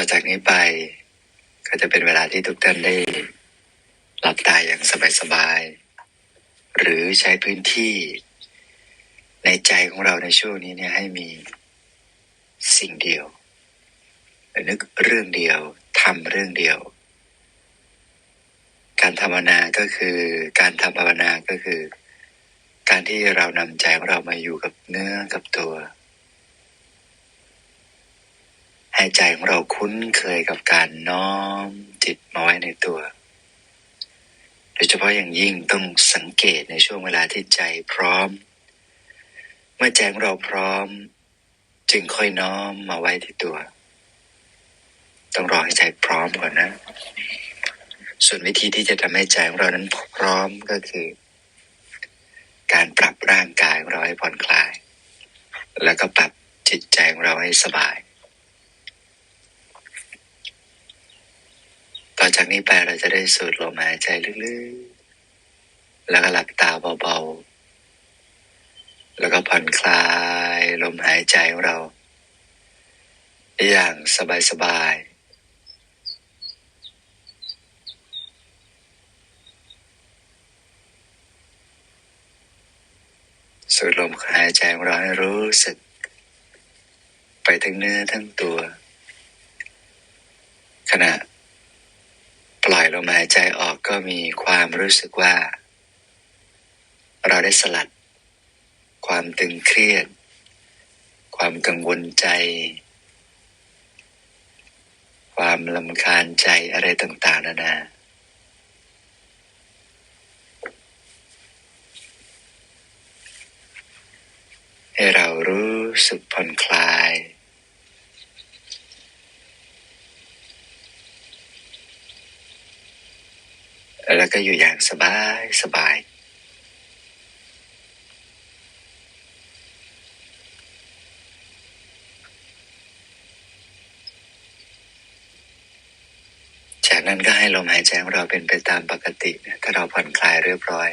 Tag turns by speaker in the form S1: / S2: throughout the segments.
S1: ่อจากนี้ไป ก็จะเป็นเวลาที่ทุกท่านได้หลับตาอย่างสบายๆ หรือใช้พื้นที่ ในใจของเราในช่วงนี้เนี่ยให้มีสิ่งเดียว นึกเรื่องเดียวทำเรื่องเดียว การทำภาวนาก็คือ การทำภาวนาก็คือ การที่เรานำใจของเรามาอยู่กับเนื้อกับตัว ให้ใจของเราคุ้นเคยกับการน้อมจิตมาไว้ในตัว โดยเฉพาะอย่างยิ่งต้องสังเกตในช่วงเวลาที่ใจพร้อม เมื่อใจของเราพร้อม จึงค่อยน้อมมาไว้ที่ตัว ต้องรอให้ใจพร้อมก่อนนะ ส่วนวิธีที่จะทำให้ใจของเรานั้นพร้อมก็คือ การปรับร่างกายของเราให้ผ่อนคลาย แล้วก็ปรับจิตใจของเราให้สบาย ต่อจากนี้ไปเราจะได้สูดลมหายใจลึกๆ แล้วก็หลับตาเบาๆ แล้วก็ผ่อนคลายลมหายใจของเรา อย่างสบายๆสูดลมหายใจของเราให้รู้สึก ไปทั้งเนื้อทั้งตัว ขณะ ปล่อยลมหายใจออกก็มีความรู้สึกว่า เราได้สลัด ความตึงเครียด ความกังวลใจ ความลำคาญใจอะไรต่าง ๆ นานาให้เรารู้สึกผ่อนคลาย แล้วก็อยู่อย่างสบายสบายจากนั้นก็ให้ลมหายใจของเราเป็นไปตามปกติถ้าเราผ่อนคลายเรียบร้อย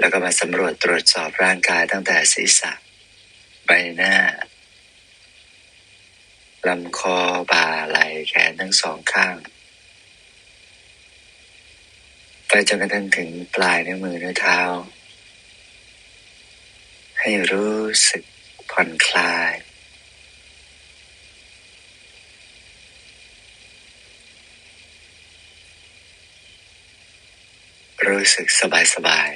S1: แล้วก็มาสำรวจตรวจสอบร่างกายตั้งแต่ศีรษะ ใบหน้าลำคอบ่าไหล่แขนทั้งสองข้าง ไปจนกระทั่งถึงปลายนิ้วมือนิ้วเท้า ให้รู้สึกผ่อนคลาย รู้สึกสบายสบาย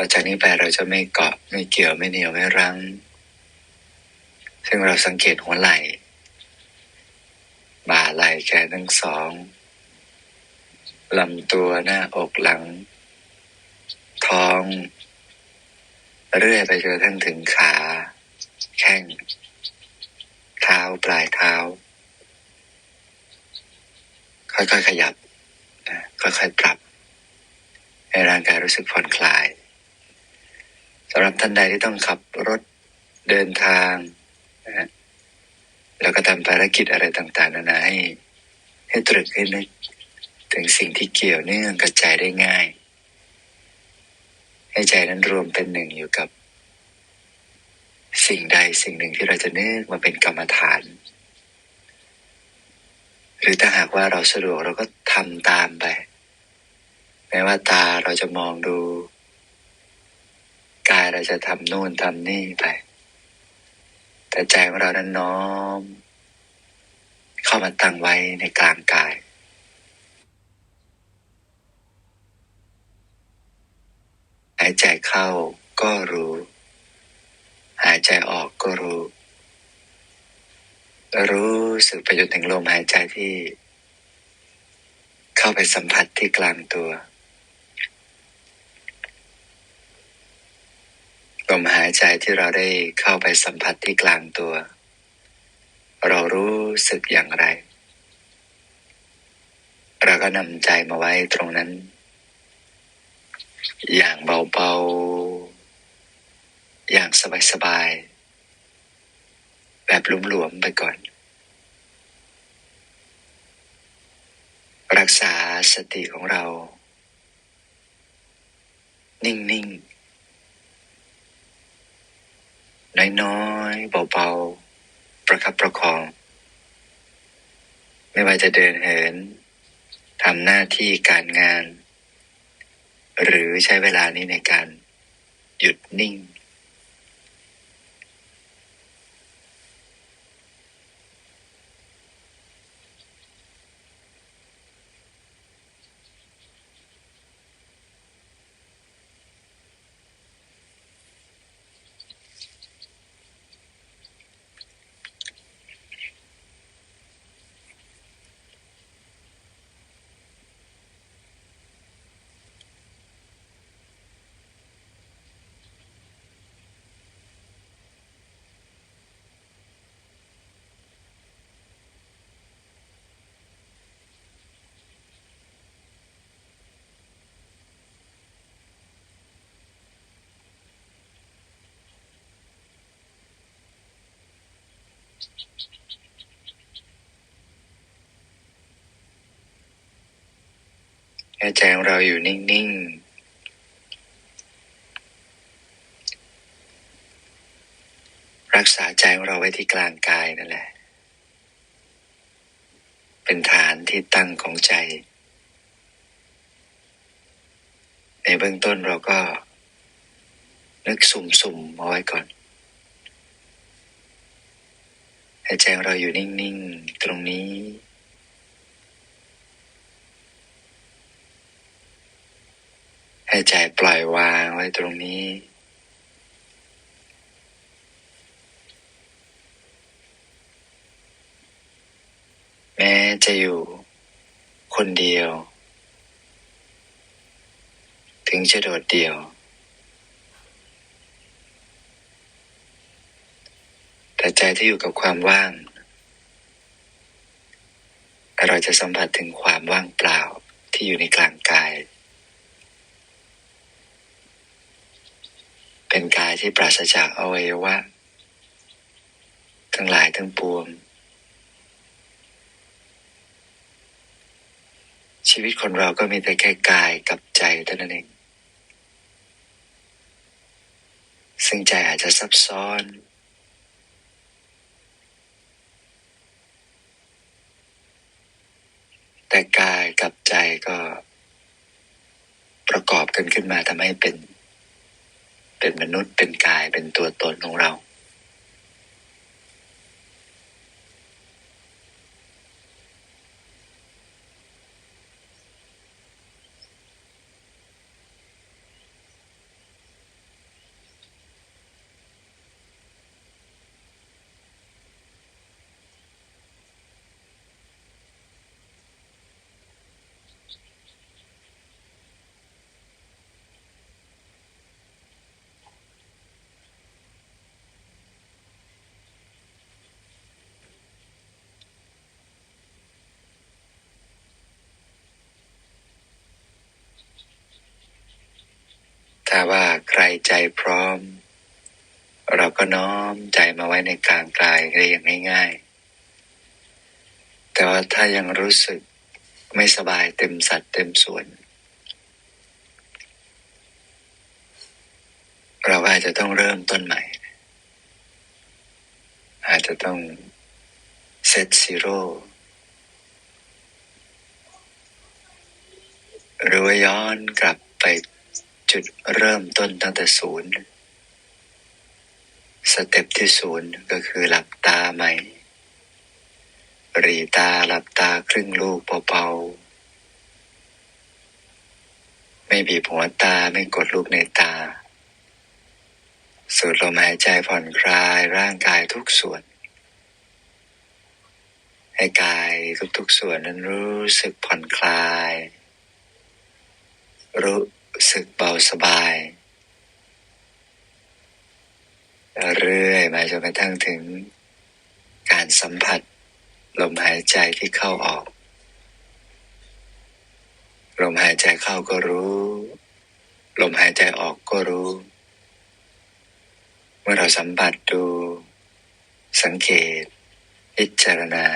S1: ต่อจากนี้ไปเราจะไม่เกาะไม่เกี่ยวไม่เหนียวไม่รั้ง ซึ่งเราสังเกตหัวไหล่บ่าไหล่แขนทั้งสองลำตัวหน้าอกหลัง ท้อง เรื่อยไปจนทั่งถึงขา แข้ง เท้าปลายเท้า ค่อยๆขยับ ค่อยๆปรับ ให้ร่างกายรู้สึกผ่อนคลาย สำหรับท่านใดที่ต้องขับรถเดินทางนะฮะแล้วก็ทำภารกิจอะไรต่างๆนานาให้ ให้ตรึกให้นึกถึงสิ่งที่เกี่ยวเนื่องกับใจได้ง่าย ให้ใจนั้นรวมเป็นหนึ่งอยู่กับ สิ่งใดสิ่งหนึ่งที่เราจะนึกมาเป็นกรรมฐาน หรือถ้าหากว่าเราสะดวกเราก็ทำตามไปแม้ว่าตาเราจะมองดู เราจะทำโน่นทำนี่ไป แต่ใจของเรานั้นน้อม เข้ามาตั้งไว้ในกลางกายหายใจเข้าก็รู้ หายใจออกก็รู้ รู้สึกไปจนถึงลมหายใจที่ เข้าไปสัมผัสที่กลางตัว ลมหายใจที่เราได้เข้าไปสัมผัสที่กลางตัว เรารู้สึกอย่างไร เราก็นำใจมาไว้ตรงนั้น อย่างเบาๆ อย่างสบายๆ แบบหลวมๆไปก่อน รักษาสติของเรา นิ่ง ๆ น้อยๆ เบาๆ ประคับประคอง ไม่ว่าจะเดินเหินทำหน้าที่การงาน หรือใช้เวลานี้ในการหยุดนิ่ง ให้ใจของเราอยู่นิ่ง ๆ รักษาใจของเราไว้ที่กลางกายนั่นแหละ เป็นฐานที่ตั้งของใจ ในเบื้องต้นเราก็ นึกสุ่มๆเอาไว้ก่อน ให้ใจของเราอยู่นิ่งๆ ตรงนี้ให้ใจปล่อยวางไว้ตรงนี้ แม้จะอยู่คนเดียว ถึงจะโดดเดี่ยว แต่ ใจที่อยู่กับความว่าง เราจะสัมผัสถึงความว่างเปล่าที่อยู่ในกลางกาย เป็นกายที่ปราศจากอวัยวะ ทั้งหลายทั้งปวง ชีวิตคนเราก็มีแต่แค่กายกับใจเท่านั้นเองซึ่งใจอาจจะซับซ้อน แต่กายกับใจก็ประกอบกันขึ้นมาทำให้เป็น เป็นมนุษย์เป็นกายเป็นตัวตนของเรา ถ้าว่าใครใจพร้อม เราก็น้อมใจมาไว้ในกลางกายได้อย่างง่ายๆ แต่ว่าถ้ายังรู้สึกไม่สบายเต็มสัดเต็มส่วน เราอาจจะต้องเริ่มต้นใหม่ อาจจะต้องเซตซีโร่หรือว่าย้อนกลับไป จุดเริ่มต้นตั้งแต่ศูนย์สเต็ปที่ศูนย์ก็คือหลับตาใหม่หรีตาหลับตาครึ่งลูกเบาๆ ไม่บีบหัวตาไม่กดลูกในตา สูดลมหายใจผ่อนคลายร่างกายทุกส่วน ให้กายทุกๆส่วนนั้นรู้สึกผ่อนคลาย รู้ สึกเบาสบาย เรื่อยมาจนกระทั่งถึง การสัมผัส ลมหายใจที่เข้าออก ลมหายใจเข้าก็รู้ ลมหายใจออกก็รู้ เมื่อเราสัมผัสดู สังเกต พิจารณา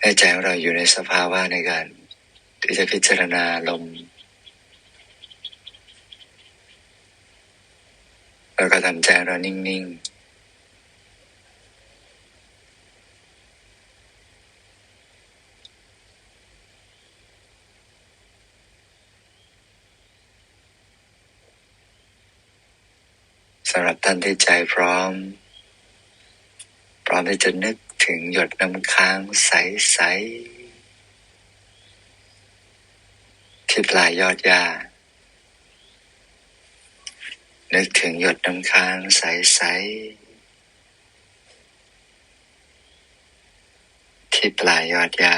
S1: ให้ใจของเราอยู่ในสภาวะในการ ที่จะพิจารณาลม แล้วก็ทำใจเรานิ่ง ๆสำหรับท่านที่ใจพร้อม พร้อมที่จะนึกถึงหยดน้ำค้างใส ๆ ที่ปลายยอดหญ้า นึกถึงหยดน้ำค้างใส ๆ ที่ปลายยอดหญ้า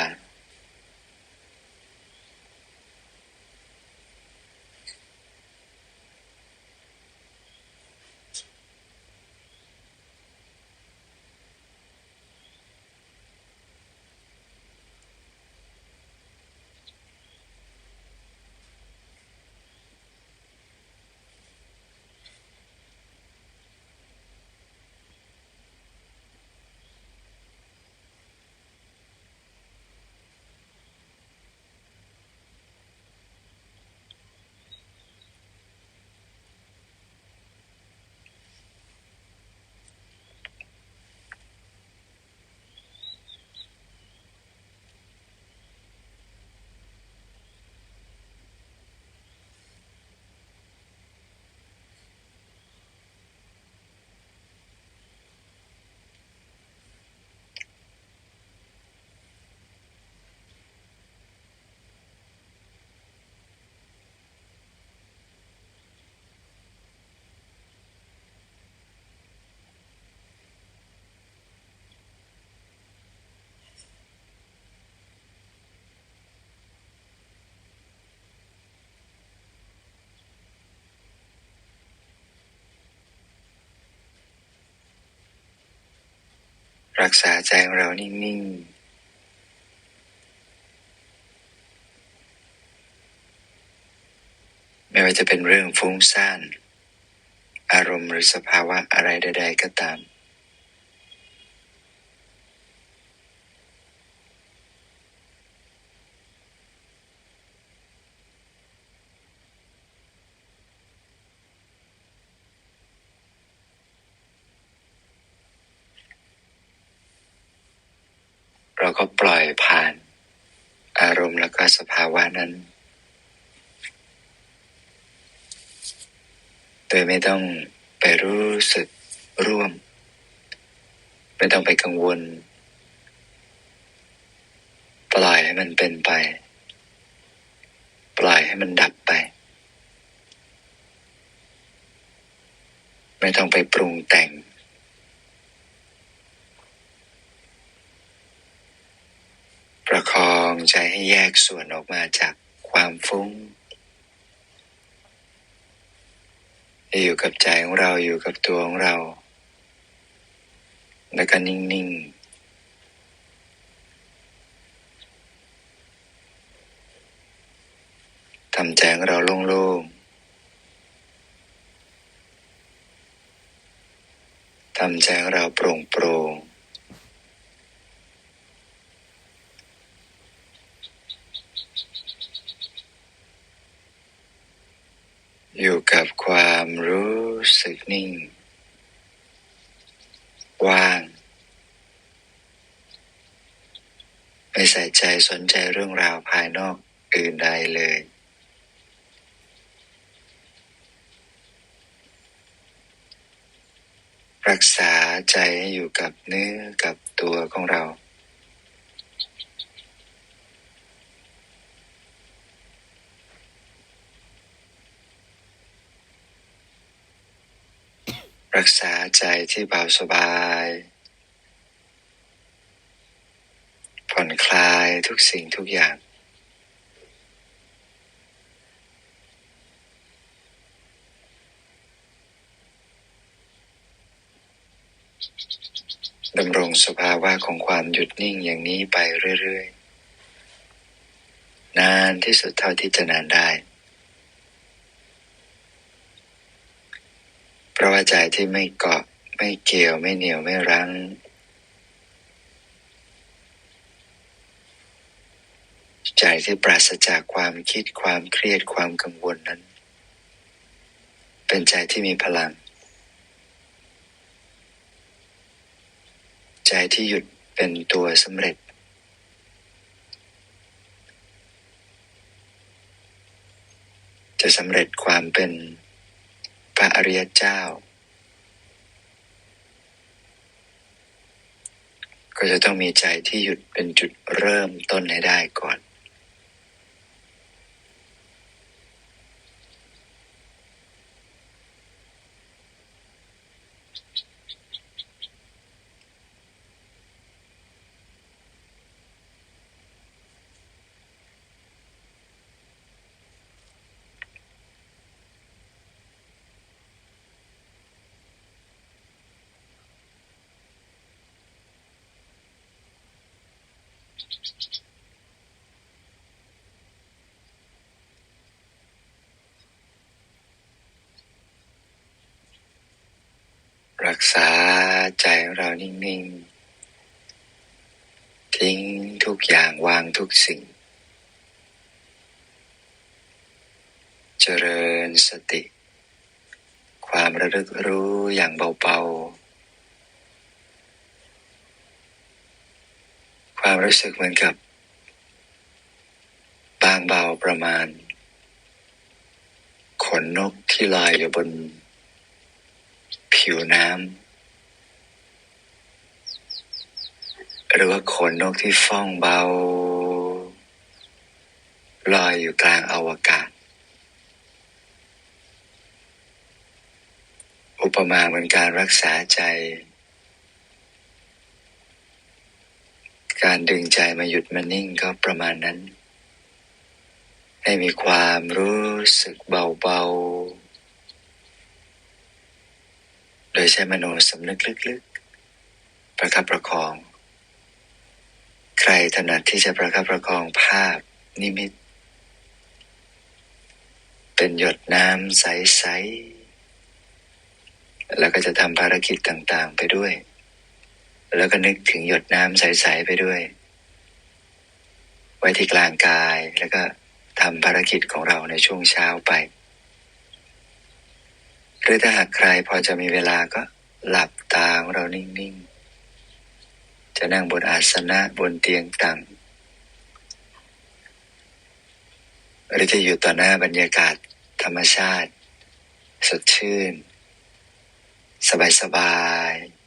S1: รักษาใจของเรานิ่งๆไม่ว่าจะเป็นเรื่องฟุ้งซ่าน อารมณ์หรือสภาวะอะไรใด ๆ ก็ตาม เราก็ปล่อยผ่าน อารมณ์แล้วก็สภาวะนั้น โดยไม่ต้องไปรู้สึกร่วม ไม่ต้องไปกังวล ปล่อยให้มันเป็นไป ปล่อยให้มันดับไป ไม่ต้องไปปรุงแต่ง ประค องใจให้แยกส่วนออกมาจากความฟุ้ง อยู่กับใจของเราอยู่กับตัวของเรา แล้วก็นิ่งๆทำใจของเราโล่งๆ ทำใจของเราโปร่งโปร่ง อยู่กับความรู้สึกนิ่ง ว่าง ไม่ใส่ใจสนใจเรื่องราวภายนอกอื่นใดเลย รักษาใจให้อยู่กับเนื้อกับตัวของเรา รักษาใจที่เบาสบาย ผ่อนคลายทุกสิ่งทุกอย่าง ดำรงสภาวะของความหยุดนิ่งอย่างนี้ไปเรื่อย ๆ นานที่สุดเท่าที่จะนานได้ เพ ราะว่าใจที่ไม่เกาะไม่เกี่ยวไม่เหนียวไม่รั้ง ใจที่ปราศจากความคิดความเครียดความกังวลนั้น เป็นใจที่มีพลัง ใจที่หยุดเป็นตัวสำเร็จจะสำเร็จความเป็น ระอริยเจ้า ก็จะต้องมีใจที่หยุดเป็นจุดเริ่มต้นให้ได้ก่อน รักษาใจเรานิ่ง ๆ ทิ้งทุกอย่างวางทุกสิ่ง เจริญสติ ความระลึกรู้อย่างเบา ๆ ความรู้สึกเหมือนกับบางเบาประมาณ ขนนกที่ลอยอยู่บน ผิวน้ำหรือว่าขนนกที่ฟ้องเบา ลอยอยู่กลางอวกาศ อุปมาเหมือนการรักษาใจ การดึงใจมาหยุดมานิ่งก็ประมาณนั้น ให้มีความรู้สึกเบาๆ โดยใช้มโนสำนึกลึกๆ ประคับประคอง ใครถนัดที่จะประคับประคองภาพนิมิต เป็นหยดน้ำใส ๆ แล้วก็จะทำภารกิจต่างๆ ไปด้วย แล้วก็นึกถึงหยดน้ำใส ๆ ไปด้วย ไว้ที่กลางกายแล้วก็ทำภารกิจของเราในช่วงเช้าไป หรือถ้าหากใครพอจะมีเวลาก็หลับตาของเรานิ่ง ๆ จะนั่งบนอาสนะบนเตียงตั้งหรือจะอยู่ต่อหน้าบรรยากาศธรรมชาติ สดชื่น สบายๆ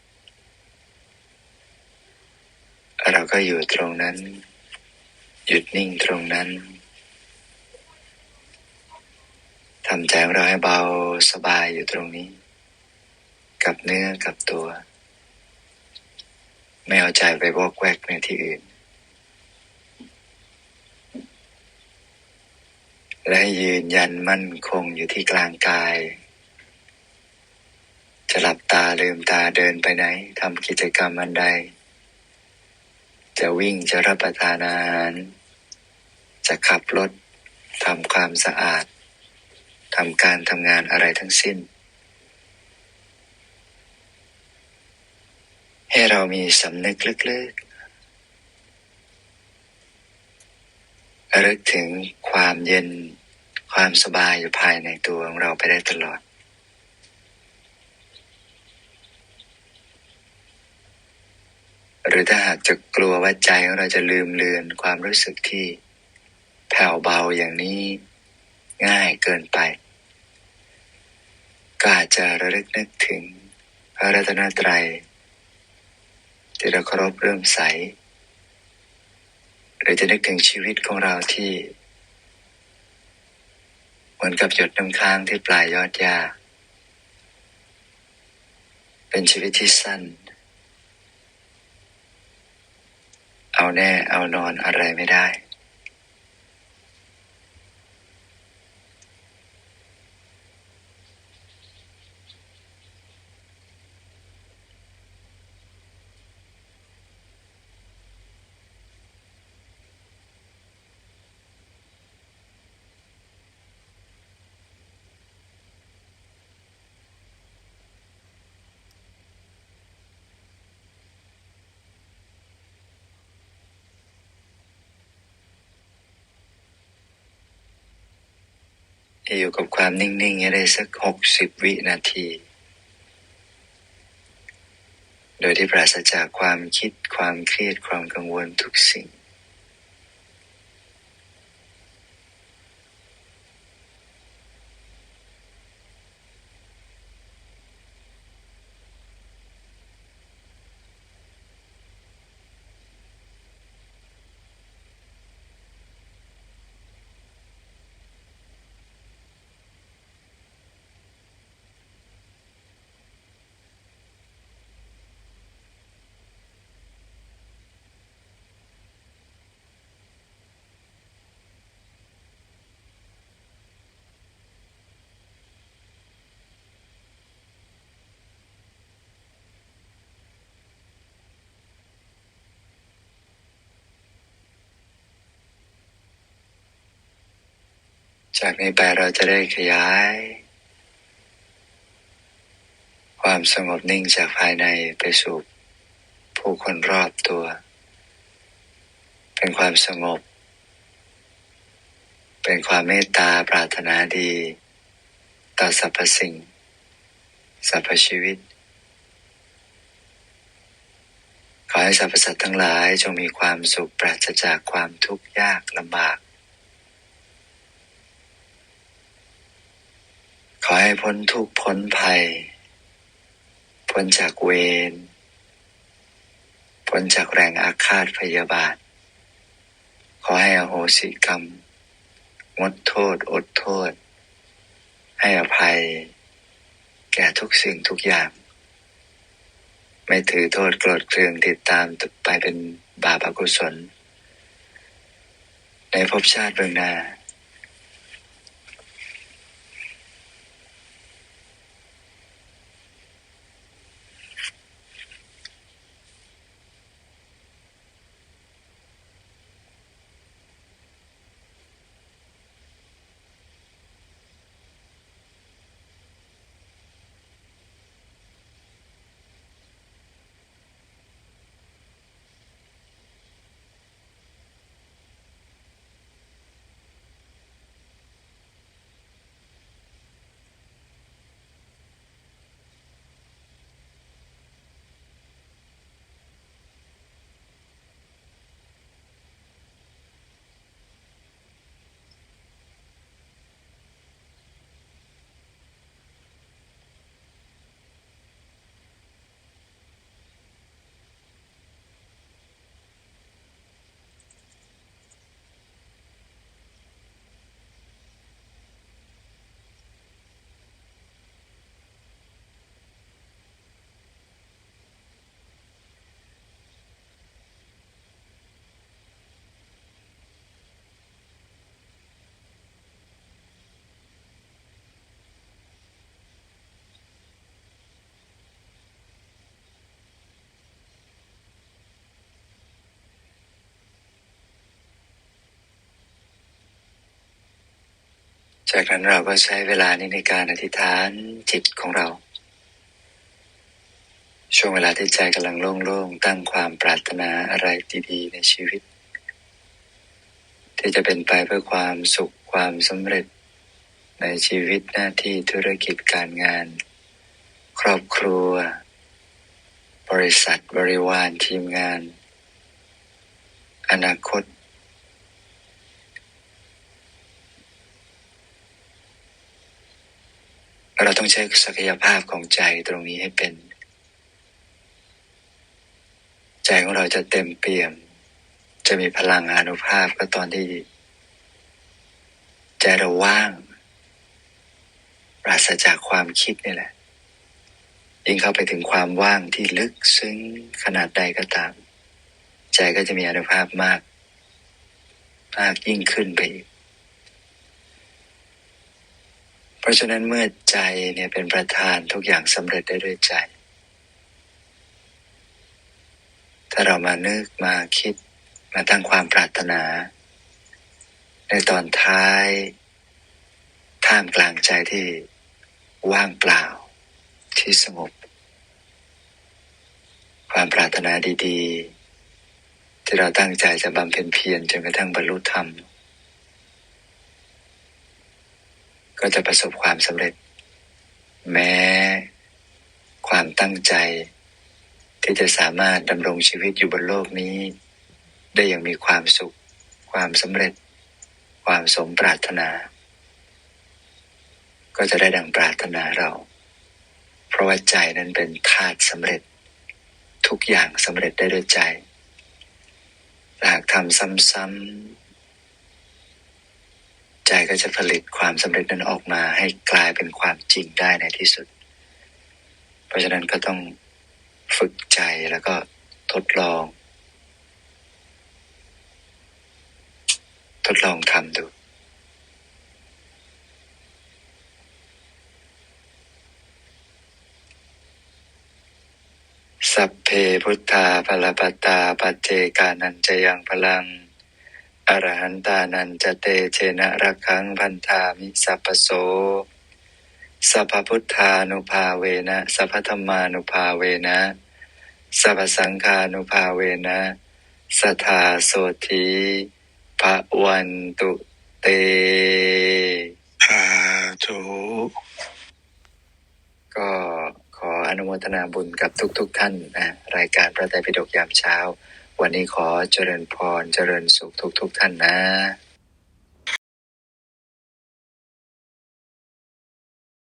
S1: เราก็อยู่ตรงนั้น หยุดนิ่งตรงนั้นทำใจของเราให้เบาสบายอยู่ตรงนี้ กับเนื้อกับตัว ไม่เอาใจไปวอกแวกในที่อื่น และยืนยันมั่นคงอยู่ที่กลางกาย จะหลับตาลืมตาเดินไปไหนทำกิจกรรมอันใด จะวิ่งจะรับประทานอาหาร จะขับรถทำความสะอาดทำการทำงานอะไรทั้งสิ้น ให้เรามีสำนึกลึกๆระลึกถึงความเย็นความสบายอยู่ภายในตัวของเราไปได้ตลอด หรือถ้าหากจะกลัวว่าใจของเราจะลืมเลือนความรู้สึกที่แผ่วเบาอย่างนี้ง่ายเกินไป ก็อาจจะระลึกนึกถึงพระรัตนตรัยที่เราเคารพเริ่มใส หรือจะนึกถึงชีวิตของเราที่ เหมือนกับหยดน้ำค้างที่ปลายยอดหญ้าเป็นชีวิตที่สั้น เอาแน่เอานอนอะไรไม่ได้ อยู่กับความนิ่งๆให้ได้สักหกสิบวินาที โดยที่ปราศจากความคิดความเครียดความกังวลทุกสิ่ง จากนี้ไปเราจะได้ขยาย ความสงบนิ่งจากภายในไปสู่ผู้คนรอบตัว เป็นความสงบ เป็นความเมตตาปรารถนาดี ต่อสรรพสิ่งสรรพชีวิต ขอให้สรรพสัตว์ทั้งหลายจงมีความสุขปราศจากความทุกข์ยากลำบาก ขอให้พ้นทุกพ้นภัย พ้นจากเวร พ้นจากแรงอาฆาตพยาบาท ขอให้อโหสิกรรม งดโทษ อดโทษ ให้อภัย แก่ทุกสิ่งทุกอย่าง ไม่ถือโทษโกรธเคืองติดตามไปเป็นบาปอกุศล ในภพชาติเบื้องหน้า จากนั้นเราก็ใช้เวลานี้ในการอธิษฐานจิตของเรา ช่วงเวลาที่ใจกำลังโล่งๆตั้งความปรารถนาอะไรดีๆในชีวิต ที่จะเป็นไปเพื่อความสุขความสำเร็จในชีวิตหน้าที่ธุรกิจการงาน ครอบครัว บริษัทบริวารทีมงาน อนาคต เราต้องใช้ศักยภาพของใจตรงนี้ให้เป็น ใจของเราจะเต็มเปี่ยม จะมีพลังอานุภาพก็ตอนที่ ใจเราว่าง ปราศจากความคิดนี่แหละ ยิ่งเข้าไปถึงความว่างที่ลึกซึ้งขนาดใดก็ตาม ใจก็จะมีอานุภาพมาก มากยิ่งขึ้นไปอีก เพราะฉะนั้นเมื่อใจเนี่ยเป็นประธานทุกอย่างสำเร็จได้ด้วยใจ ถ้าเรามานึกมาคิดมาตั้งความปรารถนา ในตอนท้าย ท่ามกลางใจที่ว่างเปล่าที่สงบ ความปรารถนาดี ๆ ที่เราตั้งใจจะบำเพ็ญเพียรจนกระทั่งบรรลุธรรม ก็จะประสบความสำเร็จ แม้ ความตั้งใจ ที่จะสามารถดำรงชีวิตอยู่บนโลกนี้ ได้อย่างมีความสุข ความสำเร็จ ความสมปรารถนา ก็จะได้ดังปรารถนาเรา เพราะว่าใจนั้นเป็นธาตุสำเร็จ ทุกอย่างสำเร็จได้ด้วยใจหากทำซ้ำๆ ใจก็จะผลิตความสำเร็จนั้นออกมาให้กลายเป็นความจริงได้ในที่สุด เพราะฉะนั้นก็ต้องฝึกใจแล้วก็ทดลอง ทดลองทำดูสัพเพพุทธาภลปตาปัจเจกานันจะยังพลัง อรหันตานันจะเตเชนะระคังพันธามิสัพพโสสัพพพุทธานุภาเวนะสัพพธรรมานุภาเวนะสัพพสังฆานุภาเวนะสัทธาโสธีภะวันตุเต
S2: สาธุ
S1: ก็ขออนุโมทนาบุญกับทุกๆทท่านนะรายการพระไตรปิฎกยามเช้า วันนี้ขอเจริญพรเจริญสุขทุกทุกท่านนะ